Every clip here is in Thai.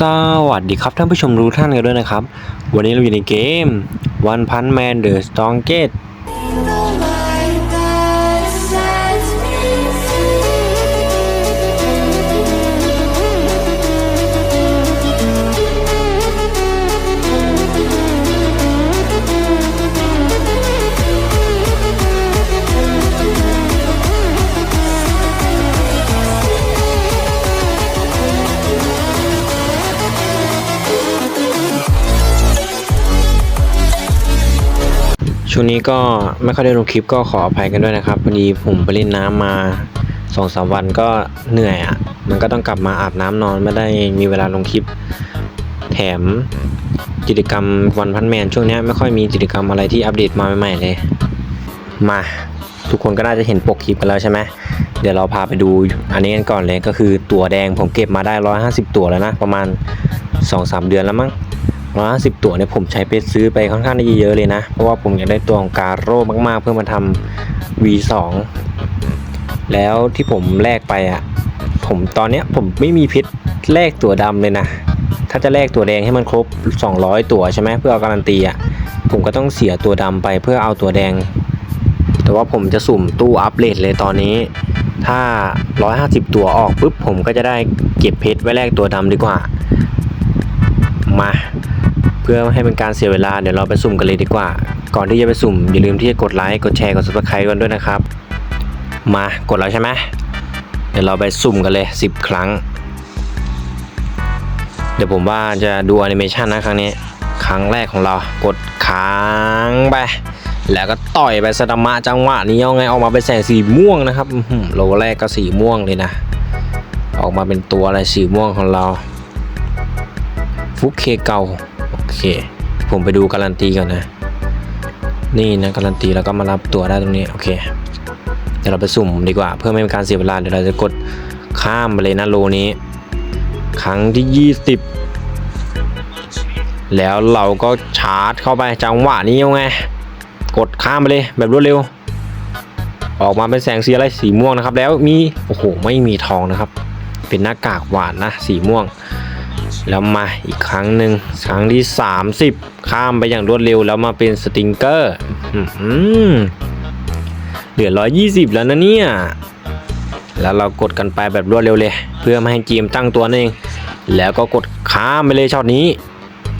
สวัสดีครับท่านผู้ชมรู้ท่านกันด้วยนะครับ วันนี้เราอยู่ในเกม One Punch Man The Strongest ช่วงนี้ก็ไม่ค่อยได้ลงคลิปก็ขออภัยกันด้วยนะครับพอดีผมไปเล่นน้ำมาสองสามวันก็เหนื่อยอะ่ะ มันก็ต้องกลับมาอาบน้ำนอนไม่ได้มีเวลาลงคลิป แถมกิจกรรมวันพันแมนช่วงนี้ไม่ค่อยมีกิจกรรมอะไรที่อัปเดตมาใหม่ๆเลย มา ทุกคนก็น่าจะเห็นปกคลิปกันแล้วใช่ไหมเดี๋ยวเราพาไปดูอันนี้กันก่อนเลยก็คือตัวแดงผมเก็บมาได้ 150 ตัวแล้วนะ ประมาณ 2-3 เดือนแล้วมั้ง 150ตัวเนี่ยผมใช้เพชรซื้อไปค่อนข้างได้เยอะเลยนะ เพราะว่าผมอยากได้ตัวของการโร่มากๆ เพื่อมาทำ V2 แล้วที่ผมแลกไปอะผมตอนเนี้ยผมไม่มีเพชรแลกตัวดำเลยนะ ถ้าจะแลกตัวแดงให้มันครบ 200 ตัวใช่ไหมเพื่อเอาการันตีอะผมก็ต้องเสียตัวดำไปเพื่อเอาตัวแดง แต่ว่าผมจะสุ่มตู้อัปเดตเลยตอนนี้ ถ้า 150 ตัวออกปุ๊บผมก็จะได้เก็บเพชรไว้แลกตัวดำดีกว่า มา พื่อไม่ให้เป็นการเสียเวลาเดี๋ยวเราไปสุ่มกันเลยดีกว่า ก่อนที่จะไปสุ่มอย่าลืมที่จะกดไลค์กดแชร์กด subscribe กันด้วยนะครับ มากดแล้วใช่ไหมเดี๋ยวเราไปสุ่มกันเลย 10 ครั้ง เดี๋ยวผมว่าจะดูแอนิเมชันนะครั้งนี้ ครั้งแรกของเรากดค้างไป แล้วก็ต่อยไปสะดามะจังหวะนี้เอาไงออกมาเป็นแสงสีม่วงนะครับโลแรกก็สีม่วงเลยนะ ออกมาเป็นตัวอะไรสีม่วงของเราฟุกเคเก่า เค ผมไปดูการันตีก่อนนะ นี่นะการันตีแล้วก็มารับตัวได้ตรงนี้ โอเค เดี๋ยวเราไปสุ่มดีกว่า เพื่อไม่เป็นการเสียเวลา เดี๋ยวเราจะกดข้ามไปเลยนะโลนี้ ครั้งที่ 20 แล้วเราก็ชาร์จเข้าไปจังหวะนี้ยังไง กดข้ามไปเลยแบบรวดเร็ว ออกมาเป็นแสงสีอะไรสีม่วงนะครับ แล้วมี โอ้โห ไม่มีทองนะครับ เป็นหน้ากากหวานนะสีม่วง แล้วมาอีกครั้งหนึ่งครั้งที่ 30 ข้ามไปอย่างรวดเร็วแล้วมาเป็นสติงเกอร์อื้อหือเหลือ 120 แล้วนะเนี่ย แล้วเรากดกันไปแบบรวดเร็วเลย เพื่อไม่ให้เกมตั้งตัวนั่นเอง แล้วก็กดข้ามไปเลยช็อตนี้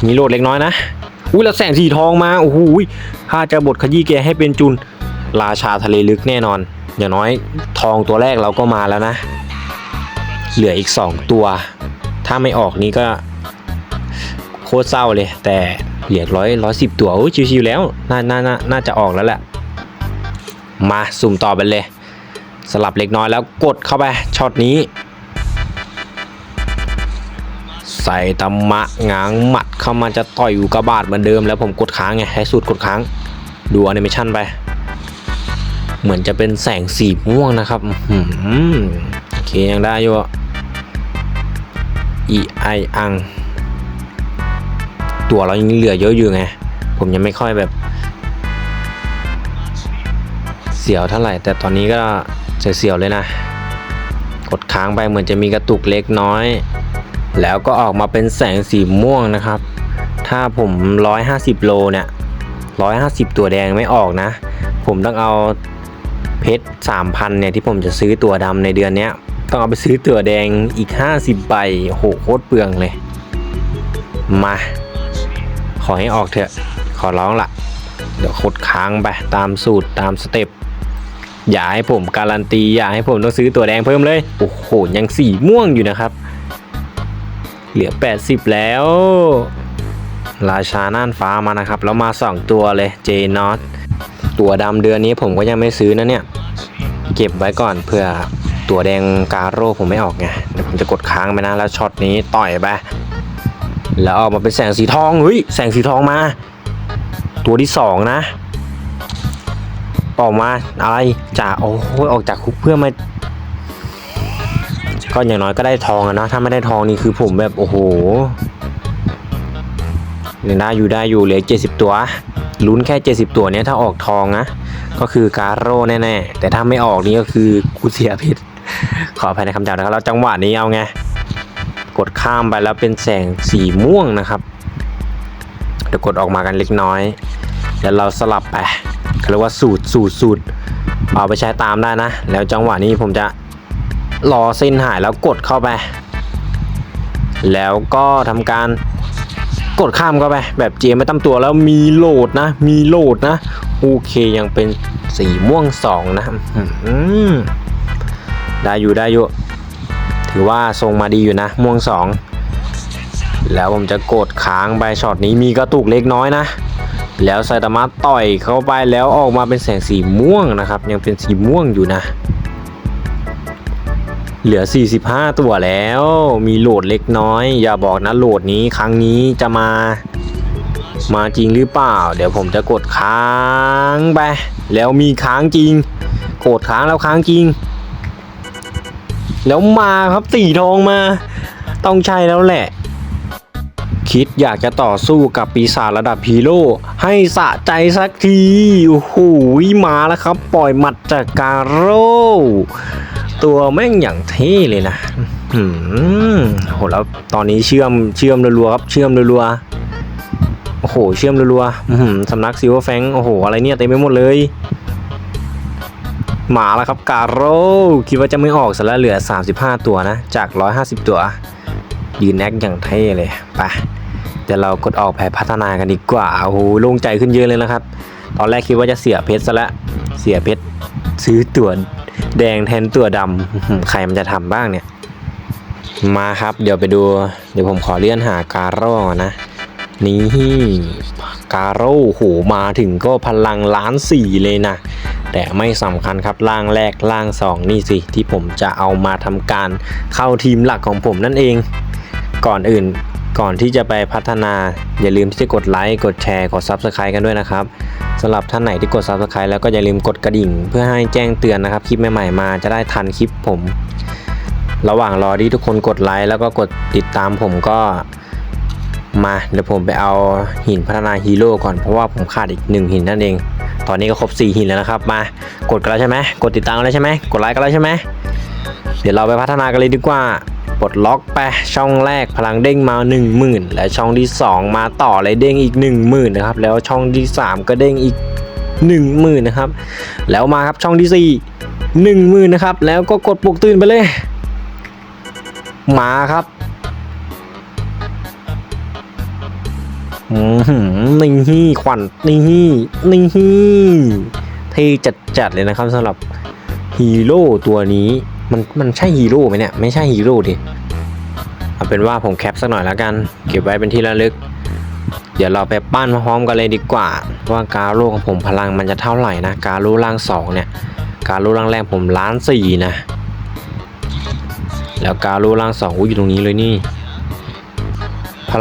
มีโหลดเล็กน้อยนะ อุ้ยแล้วแสงสีทองมา โอ้โหยถ้าจะบดขยี้แกให้เป็นจุน ราชาทะเลลึกแน่นอน อย่างน้อยทองตัวแรกเราก็มาแล้วนะ เหลืออีก 2 ตัว ถ้าไม่ออกนี้ก็โคตรเศร้าเลย แต่เหลือร้อยร้อยสิบตัวโอ้ชิวๆแล้วน่าน่าน่าน่าจะออกแล้วแหละมาสุ่มต่อไปเลย สลับเล็กน้อยแล้วกดเข้าไปช็อตนี้ ใส่ตำมะง้างหมัดเข้ามาจะต่อยอยู่กระบาดเหมือนเดิมแล้วผมกดค้างไงให้สูตรกดค้างดูแอนิเมชันไป เหมือนจะเป็นแสงสีม่วงนะครับอื้อหือโอเคยังได้อยู่ อีไออัง ตัวเรายังเหลือเยอะอยู่ไง ผมยังไม่ค่อยแบบ เสียวเท่าไหร่ แต่ตอนนี้ก็เสียวเลยนะ กดค้างไปเหมือนจะมีกระตุกเล็กน้อย แล้วก็ออกมาเป็นแสงสีม่วงนะครับ ถ้าผม 150 โลเนี่ย150 ตัวแดงไม่ออกนะ ผมต้องเอาเพชร3,000เนี่ยที่ผมจะซื้อตัวดำในเดือนเนี้ย ต้องเอาไปซื้อตัวแดงอีก 50ใบโหโคตรเปลืองเลย มา ขอให้ออกเถอะ ขอร้องละเดี๋ยวคดค้างไปตามสูตรตามสเต็ปอย่าให้ผมการันตีอย่าให้ผมต้องซื้อตัวแดงเพิ่มเลย โอ้โห ยังสีม่วงอยู่นะครับ เหลือ 80 แล้ว ราชาน่านฟ้ามานะครับ แล้วมา 2 ตัวเลยเจนอตตัวดำเดือนนี้ผมก็ยังไม่ซื้อนะเนี่ย เก็บไว้ก่อนเพื่อ ตัวแดงการโร่ผมไม่ออกไงเดี๋ยวผมจะกดค้างไปนะแล้วช็อตนี้ต่อยไปแล้วออกมาเป็นแสงสีทองเฮ้ยแสงสีทองมา ตัวที่สองนะออกมาอะไรจากโอ้โหออกจากคุกเพื่อมาก็อย่างน้อยก็ได้ทองอะนะถ้าไม่ได้ทองนี่คือผมแบบโอ้โหยังได้อยู่ได้อยู่เหลือ70ตัวลุ้นแค่70ตัวเนี้ยถ้าออกทองนะก็คือการโร่แน่ๆแต่ถ้าไม่ออกนี่ก็คือกูเสียผิด ขออภัยในคำจำนะครับแล้วจังหวะนี้เอาไง กดข้ามไปแล้วเป็นแสงสีม่วงนะครับเดี๋ยวกดออกมากันเล็กน้อยเดี๋ยวเราสลับไปเขาเรียกว่าสูตรสูตรสูตรเอาไปใช้ตามได้นะ แล้วจังหวะนี้ผมจะรอเส้นหายแล้วกดเข้าไป แล้วก็ทำการกดข้ามเข้าไป แบบเจไม่ตั้มตัวแล้วมีโหลดนะ มีโหลดนะ โอเคยังเป็นสีม่วงสองนะอื้อหือ ได้อยู่ได้อยู่ ถือว่าทรงมาดีอยู่นะ ม่วงสองแล้วผมจะกดค้างไปช็อตนี้มีกระตุกเล็กน้อยนะ แล้วไซตามะต่อยเข้าไปแล้วออกมาเป็นแสงสีม่วงนะครับ ยังเป็นสีม่วงอยู่นะ เหลือ 45 ตัวแล้ว มีโหลดเล็กน้อย อย่าบอกนะโหลดนี้ครั้งนี้จะมา มาจริงหรือเปล่า เดี๋ยวผมจะกดค้างไป แล้วมีค้างจริง กดค้างแล้วค้างจริง แล้วมาครับสีทองมา ต้องใช่แล้วแหละ คิดอยากจะต่อสู้กับปีศาจระดับฮีโร่ให้สะใจสักทีโอ้โหมาแล้วครับ ปล่อยหมัดจากการโร่ตัวแม่งอย่างเท่เลยนะอืมโหแล้วตอนนี้เชื่อมเชื่อมรัวๆครับ เชื่อมรัวๆโอ้โห เชื่อมรัวๆอื้อหือสำนักซิลเวอร์แฟงโอ้โห อะไรเนี่ยเต็มไปหมดเลย หมาแล้วครับการโร่คิดว่าจะไม่ออกซะแล้วเหลือ 35 ตัวนะ จาก 150 ตัวยืนแอคอย่างเท่เลยไปเดี๋ยวเรากดออกแผพัฒนากันดีกว่าโอ้โหโล่งใจขึ้นเยอะเลยนะครับ ตอนแรกคิดว่าจะเสียเพชรซะแล้วเสียเพชรซื้อตัวแดงแทนตัวดำใครมันจะทำบ้างเนี่ย มาครับ เดี๋ยวไปดู เดี๋ยวผมขอเลื่อนหาการโร่อนะ นี่การโร่โหมาถึงก็พลังล้านสี่เลยนะ แต่ไม่สำคัญครับร่างแรกร่างสองนี่สิ ที่ผมจะเอามาทำการเข้าทีมหลักของผมนั่นเอง ก่อนอื่นก่อนที่จะไปพัฒนาอย่าลืมที่จะกดไลค์กดแชร์กด Subscribe กันด้วยนะครับสำหรับท่านไหนที่กด Subscribe แล้วก็อย่าลืมกดกระดิ่ง เพื่อให้แจ้งเตือนนะครับ คลิปใหม่ๆมาจะได้ทันคลิปผม ระหว่างรอที่ทุกคนกดไลค์แล้วก็กดติดตามผมก็ มาเดี๋ยวผมไปเอาหินพัฒนาฮีโร่ก่อนเพราะว่าผมขาดอีกหนึ่งหินนั่นเอง ตอนนี้ก็ครบ 4 หินแล้วนะครับ มากดกันแล้วใช่ไหมกดติดตามกันแล้วใช่ไหมกดไลค์กันแล้วใช่ไหมเดี๋ยวเราไปพัฒนากันเลยดีกว่าปลดล็อกไปช่องแรกพลังเด้งมา 10,000 และช่องที่ 2 มาต่อเลยเด้งอีก 10,000นะครับแล้วช่องที่ 3 ก็เด้งอีก 10,000นะครับแล้วมาครับช่องที่ 4 10,000นะครับแล้วก็กดปลุกตื่นไปเลย มาครับ อือหือนี่ขวัญนี่นี่เท่จัดจัดๆเลยนะครับสำหรับฮีโร่ตัวนี้มันมันใช่ฮีโร่ไหมเนี่ย ไม่ใช่ฮีโร่ดิเอาเป็นว่าผมแคปสักหน่อยแล้วกัน เก็บไว้เป็นที่ระลึก เดี๋ยวเราไปปั้นมาพร้อมกันเลยดีกว่า ว่าการโลของผมพลังมันจะเท่าไหร่นะ การโลร่างสองเนี่ย การโลร่างแรกผมล้านสี่นะ แล้วการโลร่างสองอยู่ตรงนี้เลยนี่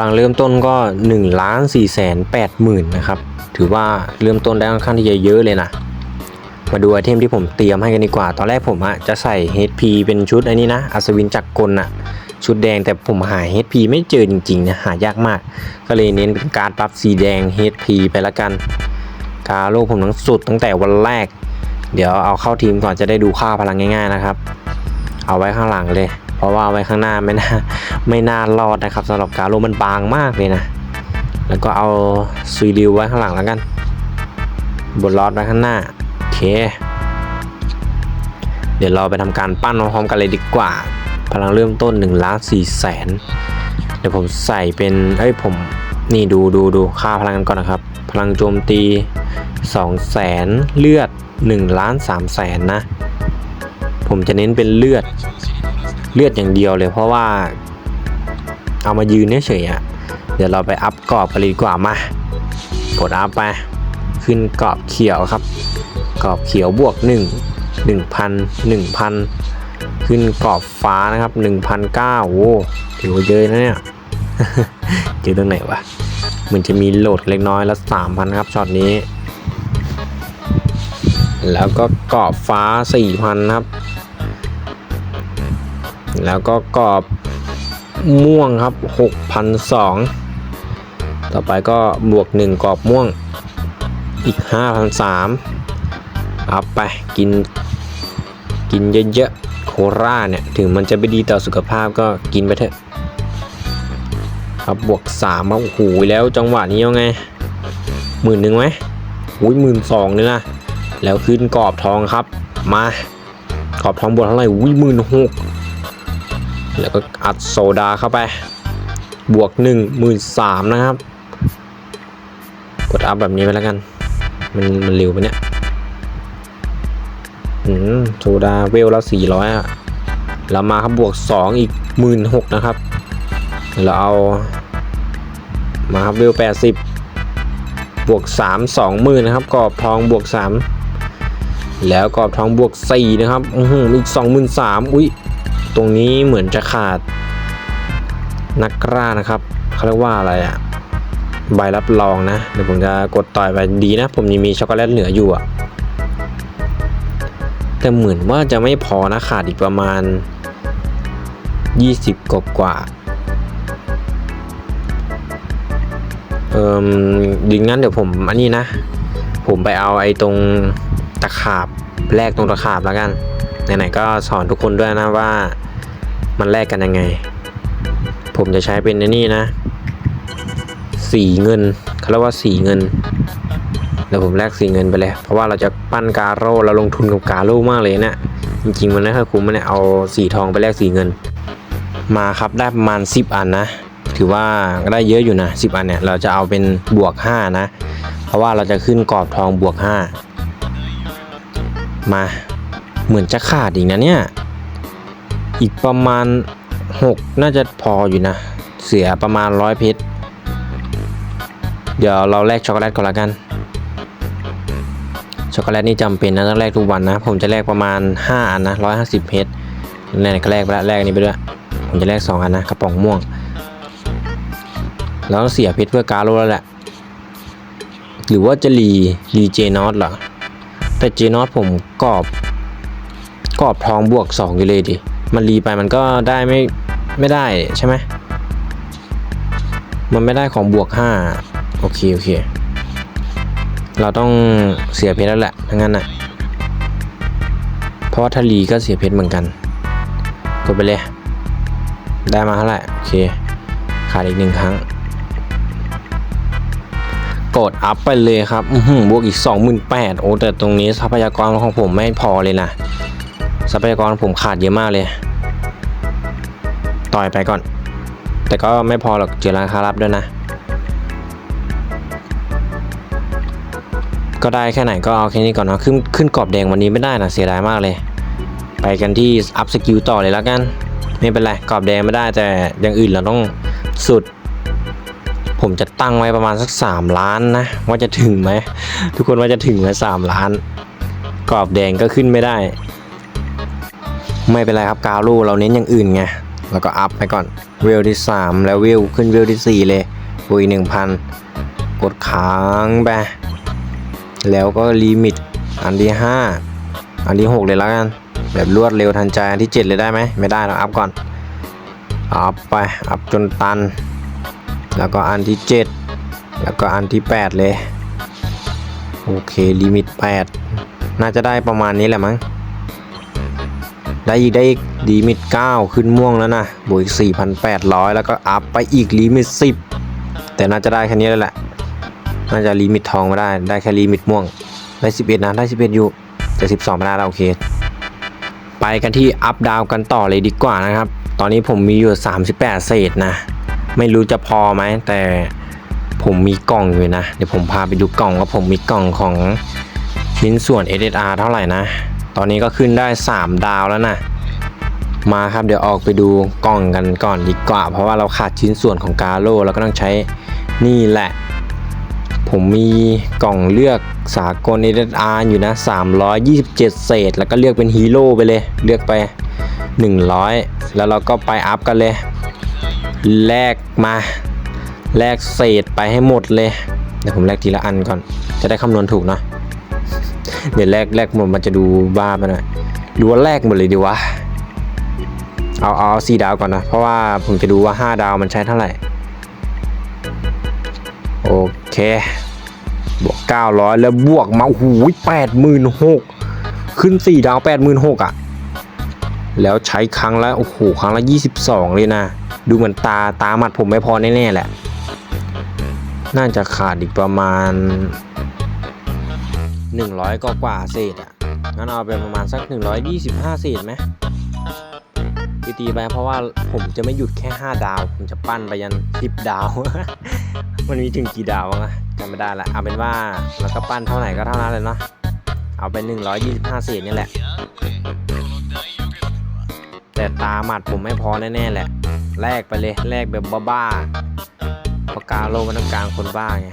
ลังเริ่มต้นก็1ล้าน4แสน8หมื่นนะครับ ถือว่าเริ่มต้นได้ค่อนข้างที่จะเยอะเลยนะ มาดูไอเทมที่ผมเตรียมให้กันดีกว่า ตอนแรกผมอะจะใส่ HP เป็นชุดอ้นี้นะ อัศวินจักรกลอะชุดแดงแต่ผมหา HP ไม่เจอจริงๆนะ หายากมาก ก็เลยเน้นเป็นการปรับสีแดง HP ไปละกัน กาโลผมทั้งสุดตั้งแต่วันแรก เดี๋ยวเอาเข้าทีมก่อนจะได้ดูค่าพลังง่าย ๆนะครับ เอาไว้ข้างหลังเลย เพราะว่าไว้ข้างหน้าไม่น่าไม่น่ารอดนะครับสำหรับการโลมันบางมากเลยนะ แล้วก็เอาซุยริวไว้ข้างหลังแล้วกันบนลอดไว้ข้างหน้าโอเค เดี๋ยวเราไปทำการปั้นพร้อมกันเลยดีกว่า พลังเริ่มต้น1ล้าน4แสนเดี๋ยวผมใส่เป็นเอ้ยผมนี่ดูดูดูค่าพลังกันก่อนนะครับ พลังโจมตี2แสนเลือด1ล้าน3แสนนะ ผมจะเน้นเป็นเลือด เลือดอย่างเดียวเลยเพราะว่า เอามายืนเฉยๆอะเดี๋ยวเราไปอัพกรอบกันเลยดีกว่ามา กดอัพไป ขึ้นกรอบเขียวครับ กรอบเขียวบวก 1 1,000 1,000 ขึ้นกรอบฟ้านะครับ1,009โอ้ถือว่าเยอะนะเนี่ยเจอตรงไหนวะเหมันจะมีโหลดเล็กน้อยละ3,000ครับช็อตนี้ แล้วก็กรอบฟ้า4,000ครับ แล้วก็กรอบม่วงครับ 6,002 ต่อไปก็บวก 1 กรอบม่วงอีก 5,003เอาไปกินกินเยอะๆโคราเนี่ย ถึงมันจะไม่ดีต่อสุขภาพก็กินไปเถอะครับบวกสามครับโอ้โหแล้วจังหวะนี้ยังไงหมื่นหนึ่งไหมอุ้ยหมื่นสองเลยนะแล้วขึ้นกรอบทองครับ มากรอบทองบวกเท่าไหร่อุ้ยหมื่นหก แล้วก็อัดโซดาเข้าไป บวกหนึ่งหมื่นสามนะครับ กดอัพแบบนี้ไปแล้วกัน มันมันเร็วไปเนี่ยอืมโซดาเวลแล้วสี่ร้อยอะแล้วมาครับบวกสองอีกหมื่นหกนะครับ เราเอา มาครับเวลแปดสิบบวกสามสองหมื่นนะครับกรอบทองบวกสามแล้วกรอบทองบวกสี่นะครับ อือหืออีกสองหมื่นสามอุ้ย ตรงนี้เหมือนจะขาดนักกล้านะครับเขาเรียกว่าอะไรอะใบรับรองนะเดี๋ยวผมจะกดต่อยไปดีนะ ผมยังมีช็อกโกแลตเหลืออยู่อะแต่เหมือนว่าจะไม่พอนะขาดอีกประมาณ 20 กว่ากว่าเอ่มดิงั้นเดี๋ยวผมอันนี้นะ ผมไปเอาไอ้ตรงตะขาบแลกตรงตะขาบแล้วกันไหนๆก็สอนทุกคนด้วยนะว่า มันแลกกันยังไง ผมจะใช้เป็นนี่นะ สีเงินเขาเรียกว่าสีเงินเดี๋ยวผมแลกสีเงินไปเลย เพราะว่าเราจะปั้นกาโร่เราลงทุนกับกาโร่มากเลยเนี่ยจริงๆมันไม่ค่อยคุ้มมันเนี่ยเอาสีทองไปแลกสีเงิน มาครับได้ประมาณ 10 อันนะ ถือว่าก็ได้เยอะอยู่นะ10 อันเนี่ยเราจะเอาเป็นบวก 5 นะ เพราะว่าเราจะขึ้นกรอบทองบวก 5 มาเหมือนจะขาดอีกนะเนี่ย อีกประมาณ 6 น่าจะพออยู่นะ เสียประมาณร้อยเพชรเดี๋ยวเราแลกช็อกโกแลตก่อนละกัน ช็อกโกแลตนี่จำเป็นนะต้องแลกทุกวันนะ ผมจะแลกประมาณ 5 อันนะ150เพชรนี่นก็แลกไปแล้วแลกนนี้ไปด้วยผมจะแลก2อันนะกระป๋องม่วง แล้วเสียเพชรเพื่อการโลแล้วแหละ หรือว่าจะรีรีเจนอตเหรอแต่เจนอตผมกรอบกรอบทองบวก2อยู่เลยดิ มันรีไปมันก็ได้ไม่ไม่ได้ใช่ไหมมันไม่ได้ของบวก 5 โอเค โอเค เราต้องเสียเพชรแล้วแหละทั้งนั้นน่ะเพราะว่าถ้ารีก็เสียเพชรเหมือนกัน กดไปเลย ได้มาเท่าไหร่โอเค ขาดอีกหนึ่งครั้ง กดอัพไปเลยครับอือหือบวกอีก 28,000โอ้แต่ตรงนี้ทรัพยากรของผมไม่พอเลยนะ ทรัพยากรผมขาดเยอะมากเลย ต่อยไปก่อน แต่ก็ไม่พอหรอกเจอร้านค้ารับด้วยนะ ก็ได้แค่ไหนก็เอาแค่นี้ก่อนนะขึ้นขึ้นกรอบแดงวันนี้ไม่ได้นะเสียดายมากเลย ไปกันที่อัพสกิลต่อเลยแล้วกัน ไม่เป็นไรกรอบแดงไม่ได้แต่อย่างอื่นเราต้องสุดผมจะตั้งไว้ประมาณสัก 3 ล้านนะ ว่าจะถึงไหม ทุกคนว่าจะถึงไหมสามล้าน กรอบแดงก็ขึ้นไม่ได้ ไม่เป็นไรครับกาวลูเราเน้นอย่างอื่นไงแล้วก็อัพไปก่อนเวลที่ 3 แล้วเวลขึ้นเวลที่ 4 เลยปุย1,000 กดค้างไปแล้วก็ลิมิตอันที่ 5 อันที่ 6 เลยแล้วกัน แบบรวดเร็วทันใจอันที่ 7 เลยได้ไหมไม่ได้เราอัพก่อนอัพไปอัพจนตัน แล้วก็อันที่ 7 แล้วก็อันที่ 8 เลย โอเคลิมิต 8 น่าจะได้ประมาณนี้แหละมั้ง ได้อีกได้อีกลิมิต 9 ขึ้นม่วงแล้วนะ บวกอีก 4,800 แล้วก็อัพไปอีกลิมิต 10 แต่น่าจะได้แค่นี้แล้วแหละ น่าจะลิมิตทองไม่ได้ ได้แค่ลิมิตม่วง ได้ 11 นะ ได้ 11 อยู่แต่12ไม่ได้แล้วโอเค ไปกันที่อัพดาวกันต่อเลยดีกว่านะครับ ตอนนี้ผมมีอยู่ 38 เศษนะ ไม่รู้จะพอไหม แต่ผมมีกล่องอยู่นะ เดี๋ยวผมพาไปดูกล่องว่าผมมีกล่องของชิ้นส่วน SSR เท่าไหร่นะ ตอนนี้ก็ขึ้นได้ 3 ดาวแล้วนะมาครับเดี๋ยวออกไปดูกล่องกันก่อนดีกว่า เพราะว่าเราขาดชิ้นส่วนของกาโลเราก็ต้องใช้นี่แหละ ผมมีกล่องเลือกสากล SSR อยู่นะ 327 เศษ แล้วก็เลือกเป็นฮีโร่ไปเลย เลือกไป 100 แล้วเราก็ไปอัพกันเลย แลกมาแลกเศษไปให้หมดเลยเดี๋ยวผมแลกทีละอันก่อน จะได้คำนวณถูกเนาะ เดี๋ยวแลกแลกหมดมันจะดูบ้าไปหน่อยหรือว่าแลกหมดเลยดีวะ เอาเอาสี่ดาวก่อนนะ เพราะว่าผมจะดูว่า5ดาวมันใช้เท่าไหร่ โอเค บวก900แล้วบวกมาโอ้โหูแปดหมื่นหกขึ้น4ดาว86,000อะ แล้วใช้ครั้งละโอ้โหครั้งละ22เลยนะ ดูเหมือนตาตาหมัดผมไม่พอแน่ๆแหละ น่าจะขาดอีกประมาณ 100ก็กว่าเศษอะงั้นเอาไปประมาณสัก 125 เศษไหมตีๆไปเพราะว่าผมจะไม่หยุดแค่ 5 ดาว ผมจะปั้นไปยัน10ดาว มันมีถึงกี่ดาววะจำไม่ได้ละเอาเป็นว่าเราก็ปั้นเท่าไหร่ก็เท่านั้นเลยเนาะเอาเป็น 125 เศษนี่แหละ แต่ตาหมัดผมไม่พอแน่ๆแหละแลกไปเลยแลกแบบบ้าๆเพราะกาโลมันต้องการคนบ้าไง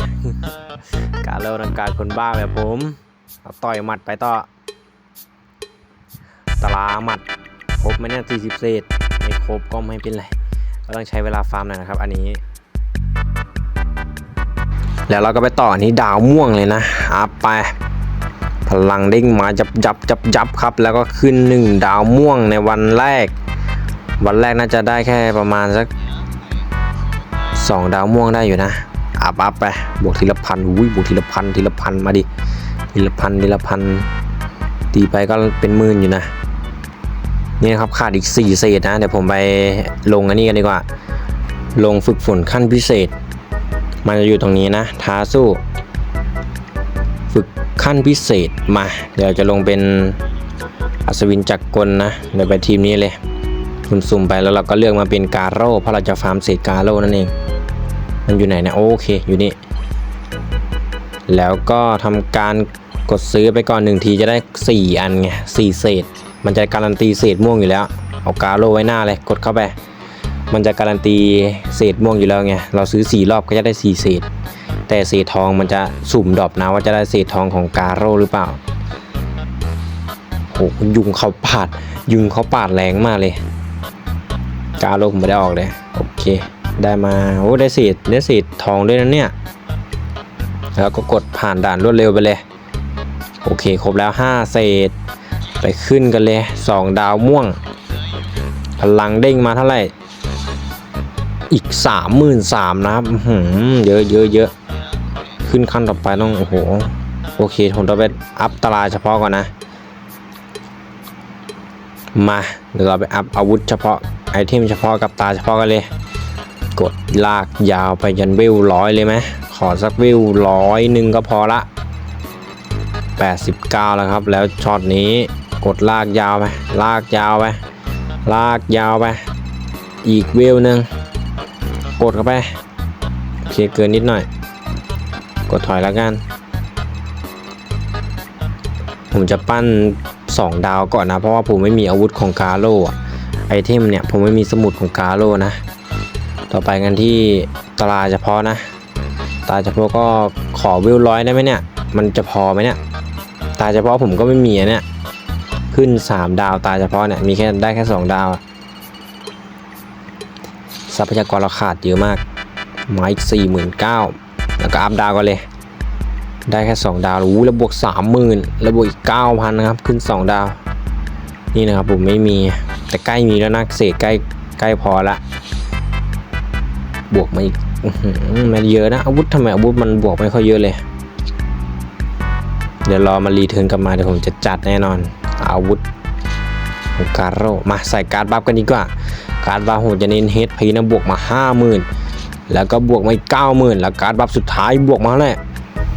กาโลต้องการคนบ้าแบบผม ต่อยหมัดไปต่อ ตลาหมัดครบไหมเนี่ย40เศษไม่ครบก็ไม่เป็นไรก็ต้องใช้เวลาฟาร์มหน่อยนะครับ อันนี้ แล้วเราก็ไปต่ออันนี้ดาวม่วงเลยนะอัพไป พลังเด้งมาจับจับจับจับครับ แล้วก็ขึ้นหนึ่งดาวม่วงในวันแรก วันแรกน่าจะได้แค่ประมาณสักสองดาวม่วงได้อยู่นะอัพอัพไปบวกทีละพันอุ้ยบวกทีละพันทีละพันมาดิ ทีละพันทีละพันตีไปก็เป็นหมื่นอยู่นะนี่นะครับขาดอีก 4 เศษนะ เดี๋ยวผมไปลงอันนี้กันดีกว่า ลงฝึกฝนขั้นพิเศษ มันจะอยู่ตรงนี้นะท้าสู้ ฝึกขั้นพิเศษมา เดี๋ยวจะลงเป็นอัศวินจักรกลนะ เดี๋ยวไปทีมนี้เลยคุณสุ่มไปแล้วเราก็เลือกมาเป็นกาโร่เพราะเราจะฟาร์มเศษกาโร่นั่นเอง มันอยู่ไหนนะโอเคอยู่นี่ แล้วก็ทำการ กดซื้อไปก่อนหนึ่งทีจะได้ 4 อันไงสี่เศษ มันจะการันตีเศษม่วงอยู่แล้ว เอากาโรไว้หน้าเลยกดเข้าไป มันจะการันตีเศษม่วงอยู่แล้วไงเราซื้อ 4 รอบก็จะได้ 4 เศษ แต่เศษทองมันจะสุ่มดรอปนะว่าจะได้เศษทองของกาโรหรือเปล่าโหยุงเขาปาด ยุงเขาปาดแรงมากเลย กาโรผมไม่ได้ออกเลยโอเค ได้มาโอ้ได้เศษได้เศษทองด้วยนะเนี่ยแล้วก็กดผ่านด่านรวดเร็วไปเลย โอเคครบแล้ว 5 เศษ ไปขึ้นกันเลย 2 ดาวม่วง พลังเด้งมาเท่าไหร่ อีก 33,000นะครับเยอะเยอะเยอะขึ้นขั้นต่อไปต้อง โอ้โห โอเคผมต้องไปอัพตาราเฉพาะก่อนนะ มาเดี๋ยวเราไปอัพอาวุธเฉพาะไอเทมเฉพาะกับตาเฉพาะกันเลย กดลากยาวไปยันวิวร้อยเลยไหมขอสักวิวร้อยหนึ่งก็พอละ 89 แล้วครับ แล้วช็อตนี้กดลากยาวไป ลากยาวไป ลากยาวไป อีกวิวหนึ่งกดเข้าไปโอเคเกินนิดหน่อย กดถอยแล้วกัน ผมจะปั้น 2 ดาวก่อนนะ เพราะว่าผมไม่มีอาวุธของกาโร่อะไอเทมเนี่ย ผมไม่มีสมุดของกาโร่นะ ต่อไปกันที่ตราเฉพาะนะตาเฉพาะก็ขอวิวร้อยได้ไหมเนี่ย มันจะพอไหมเนี่ย ตาเฉพาะผมก็ไม่มีอะเนี่ย ขึ้น 3 ดาวตาเฉพาะเนี่ย มีแค่ได้แค่ 2 ดาว ทรัพยากรเราขาดเยอะมากมาอีก4 9 0 0 0แล้วก็อัพดาวกันเลย ได้แค่ 2 ดาวอู้แล้วบวก 30,000 แล้วบวกอีก 9,000นะครับ ขึ้น 2 ดาว นี่นะครับผมไม่มี แต่ใกล้มีแล้วนะเศษใกล้ใกล้พอละ บวกมาอีกอื้อหือมันเยอะนะอาวุธทำไมอาวุธมันบวกไม่ค่อยเยอะเลย เดี๋ยวรอมารีเทิร์นกลับมาเดี๋ยวผมจะจัดแน่นอน อาวุธของการโร่มาใส่การ์ดบัฟกันดีกว่า การ์ดบัฟผมจะเน้นเฮดพีนะบวกมา 50,000 แล้วก็บวกมาอีก90,000 แล้วการ์ดบัฟสุดท้ายบวกมาเท่าไหร่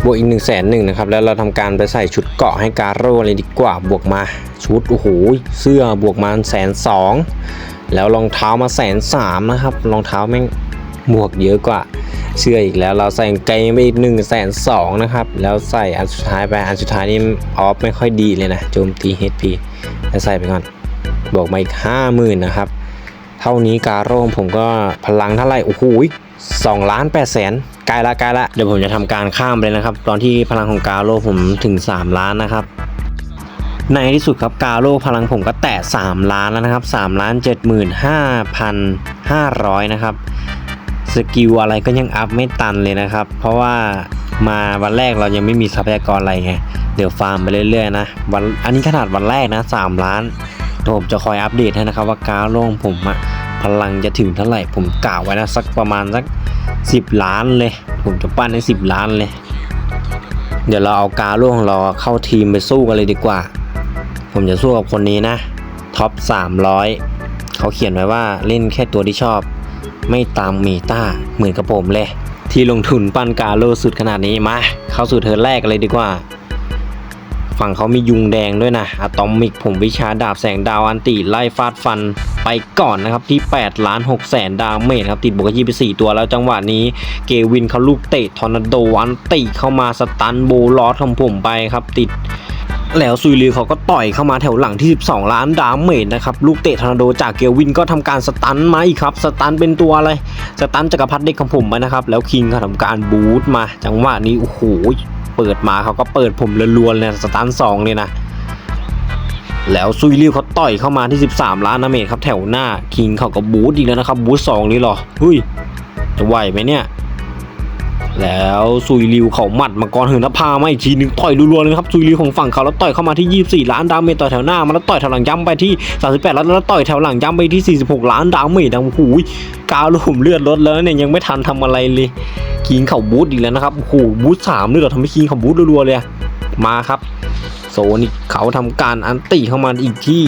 บวกอีก1นึ่งแสนหนึ่งนะครับ แล้วเราทำการไปใส่ชุดเกาะให้การโร่เลยดีกว่าบวกมาชุดโอ้โหเสื้อบวกมาแสนสองแล้วรองเท้ามาแสนสามนะครับรองเท้าแม่งบวกเยอะกว่า เชื่ออีกแล้วเราใส่กางเกงไปอีกหนึ่งแสนสองนะครับ แล้วใส่อันสุดท้ายไปอันสุดท้ายนี่ออฟไม่ค่อยดีเลยนะโจมตี HP แล้วใส่ไปก่อนบวกมาอีกห้าหมื่นนะครับ เท่านี้การโร่ผมก็พลังเท่าไหร่โอ้โหสองล้านแปดแสนใกล้ละใกล้ละเดี๋ยวผมจะทำการข้ามไปเลยนะครับ ตอนที่พลังของการโร่ผมถึง 3 ล้านนะครับ ในที่สุดครับกาโร่พลังผมก็แตะ3ล้านแล้วนะครับ3ล้าน75,500 นะครับ สกิลอะไรก็ยังอัพไม่ตันเลยนะครับ เพราะว่ามาวันแรกเรายังไม่มีทรัพยากรอะไรไง เดี๋ยวฟาร์มไปเรื่อยๆนะวันอันนี้ขนาดวันแรกนะ 3 ล้านผมจะคอยอัปเดตให้นะครับว่ากาโล่งผมอะพลังจะถึงเท่าไหร่ผมกล่าวไว้นะสักประมาณสัก 10 ล้านเลย ผมจะปั้นให้10 ล้านเลย เดี๋ยวเราเอากาโล่ของเราเข้าทีมไปสู้กันเลยดีกว่า ผมจะสู้กับคนนี้นะท็อป300เขาเขียนไว้ว่าเล่นแค่ตัวที่ชอบ ไม่ตามเมตาเหมือนกับผมเลย ที่ลงทุนปั้นกาโลสุดขนาดนี้มา เข้าสู่เทิร์นแรกเลยดีกว่า ฝั่งเขามียุงแดงด้วยนะอะตอมิกผมวิชาดาบแสงดาวอันติไล่ฟาดฟันไปก่อนนะครับที่8ล้าน6แสนดาวเมจครับติดบวกยี่ไปสี่ตัวแล้วจังหวะนี้เกวินเขาลูกเตะทอร์นาโดอันติเข้ามาสตันโบลอสของผมไปครับติด แล้วซุยลีเขาก็ต่อยเข้ามาแถวหลังที่ 12 ล้านดาเมจนะครับลูกเตะทอร์นาโดจากเกวินก็ทำการสตันมาอีกครับสตันเป็นตัวอะไรสตันจักรพรรดิเด็กของผมไปนะครับแล้วคิงเขาทำการบูทมา จังหวะนี้โอ้โหเปิดมาเขาก็เปิดผมรัวๆเลยสตันสองเลยนะแล้วซุยลิวเขาต่อยเข้ามาที่ 13 ล้านดาเมจครับแถวหน้าคิงเขาก็บูทอีกแล้วนะครับบูทสองนี่หรอเฮ้ยจะไหวไหมเนี่ย แล้วซุยลิวเขาหมัดมังกรเหินนภามาอีกทีหนึงต่อยรัวๆเลยครับซุยลิวของฝั่งเขาแล้วต่อยเข้ามาที่ 24 ล้านดาเมจต่อยแถวหน้ามาแล้วต่อยแถวหลังย้ำไปที่ 38 ล้านแล้วต่อยแถวหลังย้ำไปที่ 46 ล้านดาเมจดังหูยกาวลูมเลือดลดแล้วเนี่ยยังไม่ทันทำอะไรเลยคิงเขาบูทอีกแล้วนะครับโอ้โหบูทสามด้วยเหรอทำให้คิงเขาบูทรัวๆเลยมาครับโซนิเขาทำการอันติเข้ามาอีกที่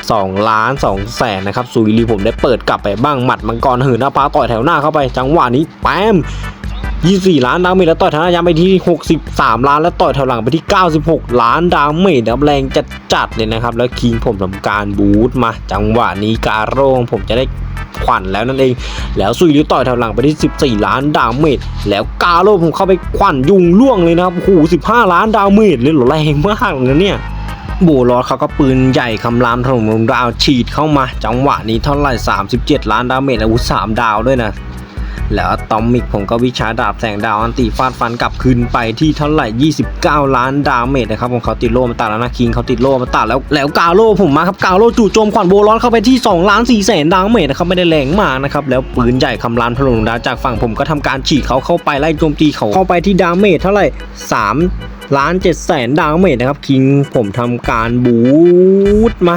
2ล้าน2แสนนะครับซุยลีผมได้เปิดกลับไปบ้างหมัดมังกรเหินนภาต่อยแถวหน้าเข้าไป จังหวะนี้แปม 24 ล้านดาเมจแล้วต่อยแถวหน้าย้ำไปที่ 63 ล้านแล้วต่อยแถวหลังไปที่ 96 ล้านดาเมจครับแรงจัดจัดเลยนะครับ แล้วคิงผมทำการบูทมาจังหวะนี้การโรงผมจะได้ขวัญแล้วนั่นเอง แล้วซุยลิวต่อยแถวหลังไปที่ 14 ล้านดาเมจแล้วกาโร่ผมเข้าไปขวัญยุงล่วงเลยนะครับโอ้โห15 ล้านดาเมจเลยหรอแรงมากเลยนะเนี่ยโบลอสเขาก็ปืนใหญ่คำรามถล่มลงดาวฉีดเข้ามา จังหวะนี้เท่าไหร่ 37 ล้านดาเมจอาวุธ3ดาวด้วยนะ แล้วอะตอมิกผมก็วิชาดาบแสงดาวอันติฟาดฟันกลับคืนไปที่เท่าไหร่ 29 ล้านดาเมจนะครับผมเขาติดโล่มาตัดแล้วนะคิงเขาติดโล่มาตัดแล้วแล้วกาโล่ผมมาครับกาโล่จู่โจมขวัญโบลอนเข้าไปที่2ล้าน4แสนดาเมจนะครับไม่ได้แรงมากนะครับแล้วปืนใหญ่คำรามถล่มดาจากฝั่งผมก็ทำการฉีดเขาเข้าไปไล่โจมตีเขาเข้าไปที่ดาเมจเท่าไหร่ 3 ล้าน7แสนดาเมจนะครับคิงผมทำการบูทมา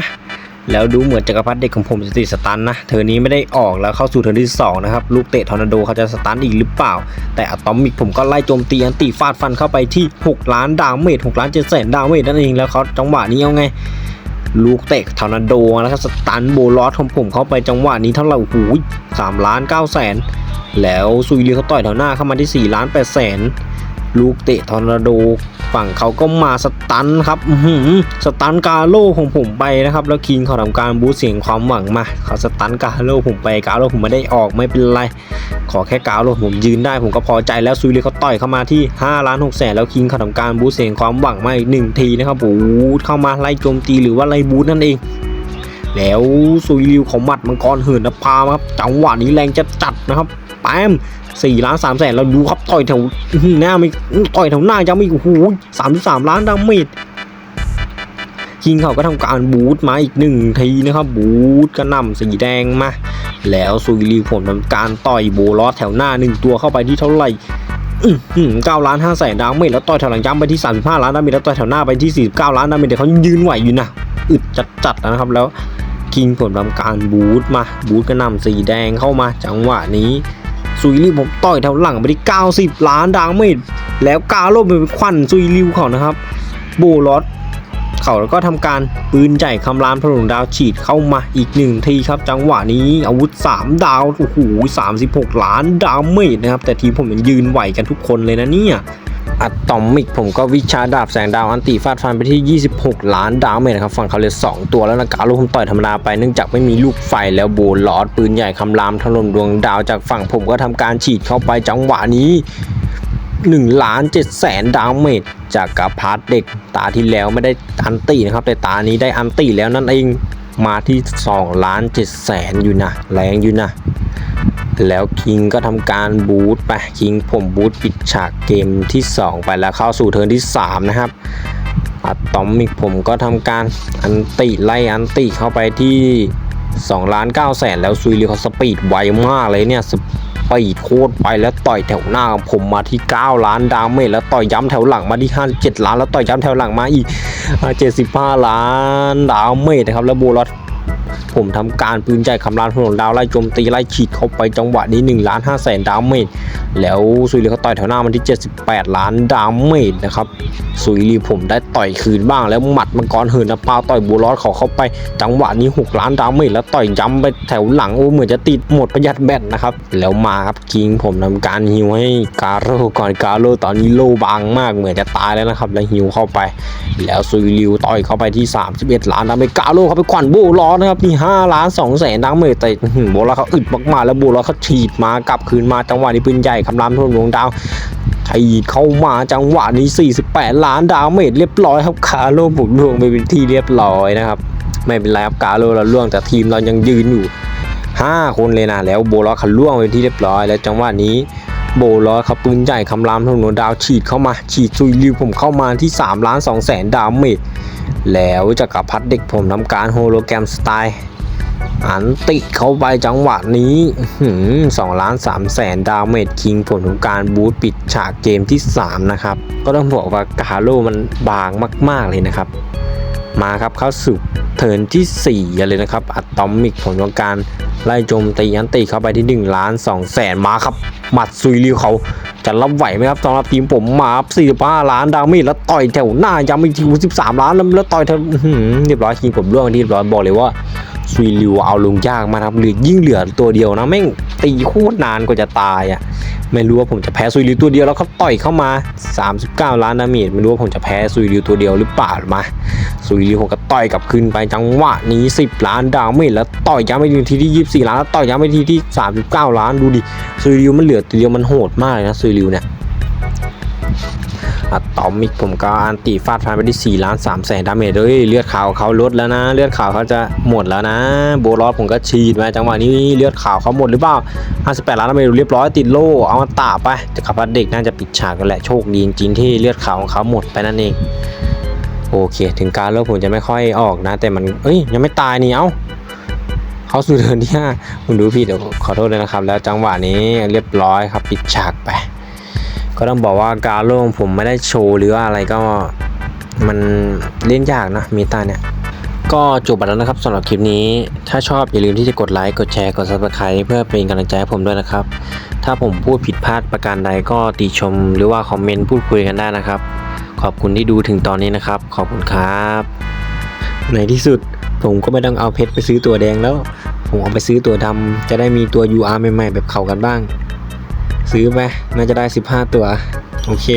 แล้วดูเหมือนจักรพรรดิเด็กของผมจะติดสตันนะ เธอนี้ไม่ได้ออกแล้วเข้าสู่เทอร์นที่2นะครับ ลูกเตะทอร์นาโดเขาจะสตันอีกหรือเปล่า แต่อะตอมิกผมก็ไล่โจมตีอันตีฟาดฟันเข้าไปที่ 6 ล้านดาวเมจ6ล้าน7แสนดาวเมจนั่นเองแล้วเขาจังหวะนี้เอาไง ลูกเตะทอร์นาโดแล้วก็สตันโบลอสของผมเข้าไปจังหวะนี้เท่าไหร่โอ้โหสามล้านเก้าแสนแล้วซุยเลียเขาต่อยแถวหน้าเข้ามาที่4ล้าน8แสนลูกเตะทอร์นาโด ฝั่งเขาก็มาสตันครับหือสตันกาโล่ของผมไปนะครับ แล้วคิงเขาทำการบูสเสียงความหวังมาเขาสตันกาโล่ผมไปกาโล่ผมไม่ได้ออกไม่เป็นไร ขอแค่กาโล่ผมยืนได้ผมก็พอใจแล้วซุยเลยเขาต่อยเข้ามาที่5ล้าน6แสนแล้วคิงเขาทำการบูสเสียงความหวังมาอีกหนึ่งทีนะครับบูทเข้ามาไล่โจมตีหรือว่าไล่บูทนั่นเองแล้วซุยลิวเขาหมัดมังกรเหินนภามาครับจังหวะนี้แรงจะจัดนะครับ ปมสี่ล้านสามแสนเราดูครับต่อยแถวหน้าไม่ต่อยแถวหน้ายังไม่โอ้โหสามสามล้านดาเมจคิงเขาก็ทำการบูทมาอีกหนึ่งทีนะครับ บูทกระน่ำสีแดงมาแล้วซุยลิผมทำการต่อยโบลอสแถวหน้าหนึ่งตัวเข้าไปที่เท่าไหร่เก้าล้านห้าแสนดาเมจแล้วต่อยแถวหลังย้ำไปที่สามสิบห้าล้านดาเมจแล้วต่อยแถวหน้าไปที่สี่สิบเก้าล้านดาเมจเดี๋ยวเขายืนไหวอยู่นะอึดจัดๆนะครับ แล้วคิงผลทำการบูทมาบูทกระน่ำสีแดงเข้ามาจังหวะนี้ ซุยลิวผมต่อยแถวหลังไปที่90 ล้านดาเมจแล้วกาโลไปเป็นควันซุยลิวเขานะครับ โบลอสเขาแล้วก็ทำการปืนใหญ่คำรามถล่มดาวฉีดเข้ามาอีกหนึ่งทีครับ จังหวะนี้อาวุธ 3 ดาวโอ้โห36 ล้านดาเมจนะครับ แต่ทีมผมยังยืนไหวกันทุกคนเลยนะเนี่ย อะตอมิก ผมก็วิชาดาบแสงดาวอันติฟาดฟันไปที่ 26 ล้านดาวเมจนะครับฝั่งเขาเลย2ตัวแล้วนะกาลูกผมต่อยธรรมดาไปเนื่องจากไม่มีลูกไฟแล้วโบลอดปืนใหญ่คำรามถล่มดวงดาวจากฝั่งผมก็ทำการฉีดเข้าไปจังหวะนี้1ล้าน7แสนดาวเมจจากกาพาร์ทเด็กตาที่แล้วไม่ได้อันตินะครับ แต่ตานี้ได้อันติแล้วนั่นเองมาที่2ล้าน7แสนอยู่นะแรงอยู่นะ แล้วคิงก็ทำการบูทไปคิงผมบูทปิดฉากเกมที่ 2 ไปแล้วเข้าสู่เทิร์นที่ 3 นะครับอะตอมิกผมก็ทำการอันติไล่อันติเข้าไปที่2ล้าน9แสนแล้วซุยเรียเขาสปีดไวมากเลยเนี่ยสปีดโคตรไปแล้วต่อยแถวหน้าผมมาที่ 9 ล้านดาเมจแล้วต่อยย้ำแถวหลังมาที่57ล้านแล้วต่อยย้ำแถวหลังมาอีก75 ล้านดาเมจนะครับแล้วโบลอส ผมทำการปืนใหญ่คำรามถนนดาวไล่โจมตีไล่ฉีดเข้าไปจังหวะนี้1ล้าน5แสนดาเมจแล้วซุยลีเขาต่อยแถวหน้ามันที่ 78 ล้านดาเมจนะครับซุยลีผมได้ต่อยคืนบ้างแล้วหมัดมังกรเหินนะปาต่อยบูลอสเขาเข้าไปจังหวะนี้ 6 ล้านดาเมจแล้วต่อยย้ำไปแถวหลังโอ้เหมือนจะติดหมดประหยัดแบตนะครับแล้วมาครับคิงผมทำการฮิวให้กาโร่ก่อนกาโร่ตอนนี้โลบางมากเหมือนจะตายแล้วนะครับแล้วฮิวเข้าไป แล้วซุยลิวต่อยเข้าไปที่ 31 ล้านดาเมจกาโลเข้าไปขวัญโบลอสนะครับที่5ล้าน2แสนดาเมจแต่บอหือโบลอสเขาอึดมากๆแล้วโบลอสเขาฉีดมากลับคืนมาจังหวะนี้ปืนใหญ่คำรามทุ่นวงดาวฉีดเข้ามาจังหวะนี้ 48 ล้านดาวเมจเรียบร้อยครับกาโลผมล่วงไปเป็นที่เรียบร้อยนะครับ ไม่เป็นไรครับกาโลเราล่วงแต่ทีมเรายังยืนอยู่ 5 คนเลยนะแล้วโบลอสเขาล่วงไปที่เรียบร้อยแล้วจังหวะนี้ โบลอยครับปืนใหญ่คำรามถนนดาวฉีดเข้ามา ฉีดซุยริวผมเข้ามาที่3ล้าน2แสนดาเมจแล้วจักรพัฒเด็กผมทำการโฮโลแกรมสไตล์อันติเข้าไปจังหวะนี้สองล้านสามแสนดาเมจคิงผมทำการบูทปิดฉากเกมที่ 3 นะครับ ก็ต้องบอกว่ากาโลมันบางมาก ๆ เลยนะครับ มาครับเข้าสู่เทิร์นที่ 4 เลยนะครับอะตอมิกผลของการไล่โจมตียันตีเข้าไปที่1ล้าน2แสนมาครับ หมัดซุยริวเขาจะรับไหวไหมครับสำหรับทีมผมมาสี่ป้าล้านดาเมจแล้วต่อยแถวหน้าย้ำอีกทีสิบสามล้านแล้วต่อยแถวอื้อหือเรียบร้อยทีมผมร่วงที่เรียบร้อยบอกเลยว่า ซุยริวเอาลงยากมากครับเหลือยิ่งเหลือตัวเดียวนะแม่งตีโคตรนานกว่าจะตายอะไม่รู้ว่าผมจะแพ้ซุยริวตัวเดียวแล้วเขาต่อยเข้ามา 39 ล้านดาเมจไม่รู้ว่าผมจะแพ้ซุยริวตัวเดียวหรือเปล่ามาซุยริวผมก็ต่อยกลับคืนไปจังหวะนี้ 10 ล้านดาเมจแล้วต่อยย้ำไปทีที่ 24 ล้านแล้วต่อยย้ำไปทีที่ 39 ล้านดูดิซุยริวมันเหลือตัวเดียวมันโหดมากเลยนะซุยริวเนี่ย อะตอมิกผมก็อันตีฟาดฟันไปที่4ล้าน3แสนดาเมจเลยเลือดขาวเขาลดแล้วนะ เลือดขาวเขาจะหมดแล้วนะ โบลอสผมก็ฉีดมาจังหวะนี้เลือดขาวเขาหมดหรือเปล่า 58 ล้านดาเมจเรียบร้อยติดโล่เอามาตาไปจะขับพัดเด็กน่าจะปิดฉากกันแหละโชคดีจริงที่เลือดขาวของเขาหมดไปนั่นเองโอเค ถึงการเลิกผมจะไม่ค่อยออกนะ แต่มันเอ้ยยังไม่ตายนี่เอ้าเขาสู่เดินที่ห้าผมดูผิดขอโทษเลยนะครับ แล้วจังหวะนี้เรียบร้อยครับปิดฉากไป ก็ต้องบอกว่าการโล่งผมไม่ได้โชว์หรือว่าอะไรก็มันเล่นยากนะมีตาเนี่ย ก็จบไปแล้วนะครับสำหรับคลิปนี้ ถ้าชอบอย่าลืมที่จะกดไลค์กดแชร์กด subscribe เพื่อเป็นกำลังใจให้ผมด้วยนะครับ ถ้าผมพูดผิดพลาดประการใดก็ติชมหรือว่าคอมเมนต์พูดคุยกันได้นะครับ ขอบคุณที่ดูถึงตอนนี้นะครับ ขอบคุณครับ ในที่สุดผมก็ไม่ต้องเอาเพชรไปซื้อตัวแดงแล้ว ผมเอาไปซื้อตัวดำจะได้มีตัว UR ใหม่ๆแบบเขากันบ้าง ซื้อไปน่าจะได้ 15 ตัว โอเค